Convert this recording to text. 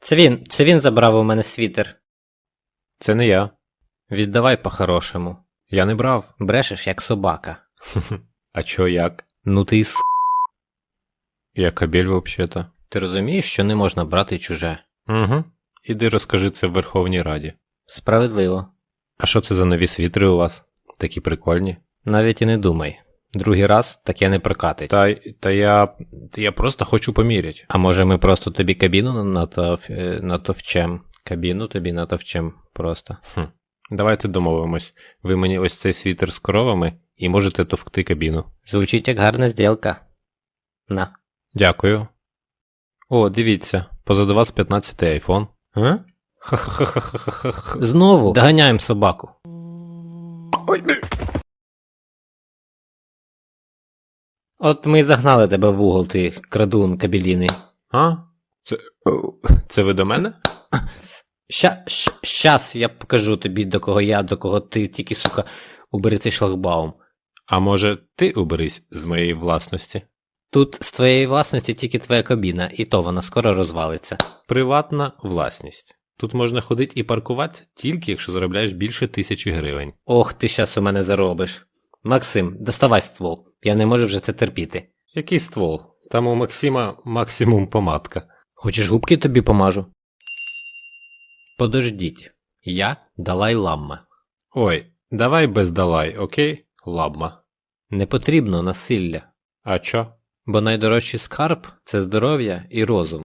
Це він, це він забрав у мене світер. Це не я. Віддавай по-хорошому. Я не брав. Брешеш, як собака. А чо як? Ну ти с. Я кабель вообще-то. Ти розумієш, що не можна брати чуже? Угу. Іди розкажи це в Верховній Раді. Справедливо. А що це за нові світри у вас? Такі прикольні. Навіть і не думай. Другий раз таке не прокатить. Та, та я. та я просто хочу поміряти. А може ми просто тобі кабіну натов... е, натовчем? Кабіну тобі натовчем просто. Хм. Давайте домовимось. Ви мені ось цей світер з коровами і можете товкти кабіну. Звучить як гарна зділка. На. Дякую. О, дивіться, позаду вас 15 айфон. А? Знову доганяємо собаку. От ми і загнали тебе в угол, ти крадун кабеліний. А? Це. Це ви до мене? Ща, щ, щас я покажу тобі, до кого я, до кого ти, тільки, сука, убери цей шлагбаум. А може, ти уберись з моєї власності? Тут з твоєї власності тільки твоя кабіна, і то вона скоро розвалиться. Приватна власність. Тут можна ходити і паркуватися тільки якщо заробляєш більше тисячі гривень. Ох, ти щас у мене заробиш. Максим, доставай ствол. Я не можу вже це терпіти. Який ствол? Там у Максима максимум помадка. Хочеш губки тобі помажу? Подождіть. Я Далай Ламма. Ой, давай без далай, окей? ламма. Не потрібно насилля, А чо? бо найдорожчий скарб це здоров'я і розум.